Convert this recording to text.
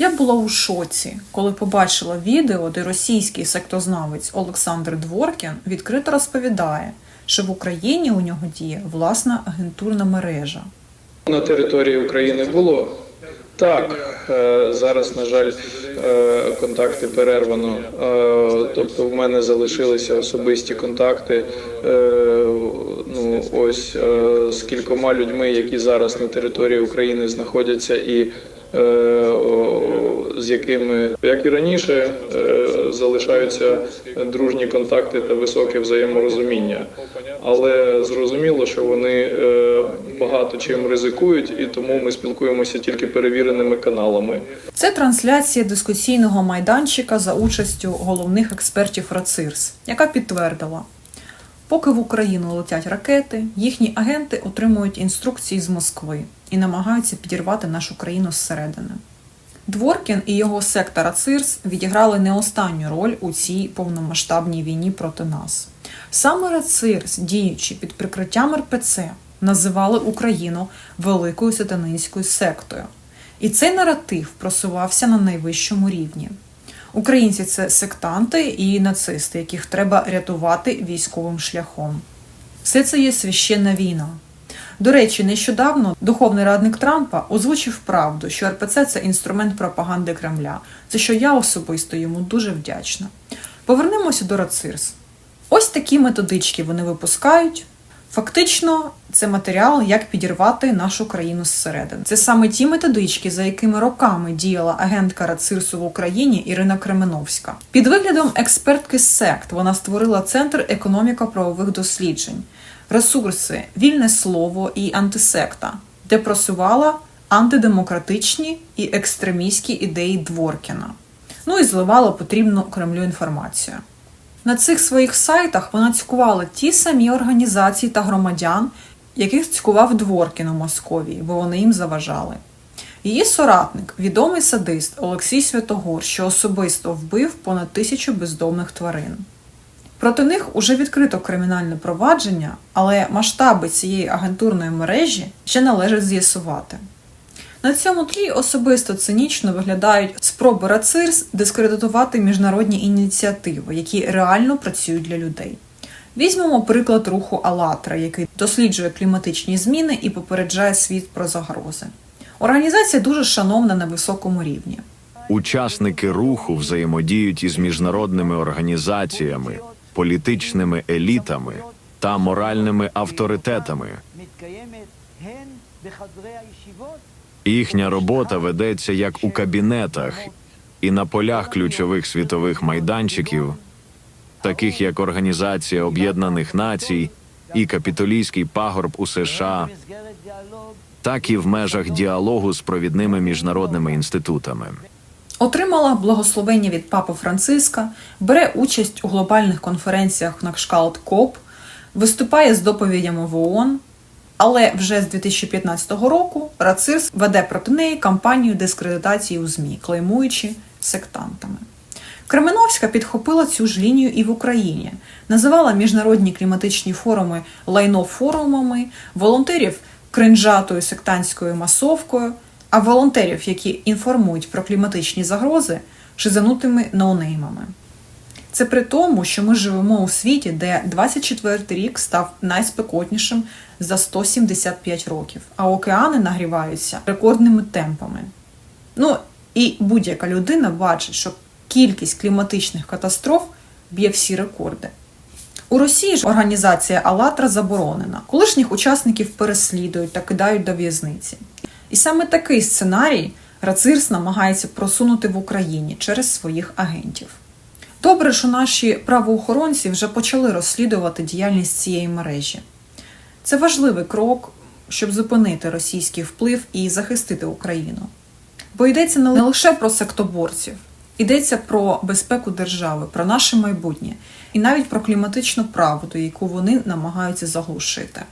Я була у шоці, коли побачила відео, де російський сектознавець Олександр Дворкін відкрито розповідає, що в Україні у нього діє власна агентурна мережа. На території України було. Так, е, зараз, на жаль, е, контакти перервано. Е, Тобто в мене залишилися особисті контакти ну, ось з кількома людьми, які зараз на території України знаходяться і з якими, як і раніше, е, залишаються дружні контакти та високе взаєморозуміння. Але зрозуміло, що вони е, багато чим ризикують, і тому ми спілкуємося тільки перевіреними каналами. Це трансляція дискусійного майданчика за участю головних експертів РАЦИРС, яка підтвердила, поки в Україну летять ракети, їхні агенти отримують інструкції з Москви і намагаються підірвати нашу країну зсередини. Дворкін і його секта РАЦИРС відіграли не останню роль у цій повномасштабній війні проти нас. Саме РАЦИРС, діючи під прикриттям РПЦ, називали Україну великою сатанинською сектою. І цей наратив просувався на найвищому рівні. Українці це сектанти і нацисти, яких треба рятувати військовим шляхом. Все це є священна війна. До речі, нещодавно духовний радник Трампа озвучив правду, що РПЦ це інструмент пропаганди Кремля, за що я особисто йому дуже вдячна. Повернемося до Рацирс. Ось такі методички вони випускають. Фактично, це матеріал, як підірвати нашу країну зсередини. Це саме ті методички, за якими роками діяла агентка Рацирсу в Україні Ірина Кременовська. Під виглядом експертки сект вона створила центр економіко-правових досліджень, ресурси, вільне слово і антисекта, де просувала антидемократичні і екстремістські ідеї Дворкіна. Ну і зливала потрібну Кремлю інформацію. На цих своїх сайтах вона цькувала ті самі організації та громадян, яких цькував Дворкін у Московії, бо вони їм заважали. Її соратник, відомий садист Олексій Святогор, що особисто вбив понад тисячу бездомних тварин. Проти них уже відкрито кримінальне провадження, але масштаби цієї агентурної мережі ще належить з'ясувати. На цьому тлі особисто цинічно виглядають спроби РАЦИРС дискредитувати міжнародні ініціативи, які реально працюють для людей. Візьмемо приклад руху «АЛЛАТРА», який досліджує кліматичні зміни і попереджає світ про загрози. Організація дуже шановна на високому рівні. Учасники руху взаємодіють із міжнародними організаціями, політичними елітами та моральними авторитетами. Їхня робота ведеться як у кабінетах і на полях ключових світових майданчиків, таких як Організація Об'єднаних Націй і Капітолійський пагорб у США, так і в межах діалогу з провідними міжнародними інститутами. Отримала благословення від папи Франциска, бере участь у глобальних конференціях на кшталт КОП, виступає з доповідями в ООН, але вже з 2015 року РАЦИРС веде проти неї кампанію дискредитації у ЗМІ, клеймуючи сектантами. Кременовська підхопила цю ж лінію і в Україні, називала міжнародні кліматичні форуми лайно-форумами, волонтерів кринжатою сектантською масовкою, а волонтерів, які інформують про кліматичні загрози, шизанутими ноунеймами. Це при тому, що ми живемо у світі, де 24 рік став найспекотнішим за 175 років, а океани нагріваються рекордними темпами. Ну і будь-яка людина бачить, що кількість кліматичних катастроф б'є всі рекорди. У Росії ж організація «АЛЛАТРА» заборонена. Колишніх учасників переслідують та кидають до в'язниці. І саме такий сценарій Рацирс намагається просунути в Україні через своїх агентів. Добре, що наші правоохоронці вже почали розслідувати діяльність цієї мережі. Це важливий крок, щоб зупинити російський вплив і захистити Україну. Бо йдеться не лише про сектоборців, йдеться про безпеку держави, про наше майбутнє і навіть про кліматичну правду, яку вони намагаються заглушити.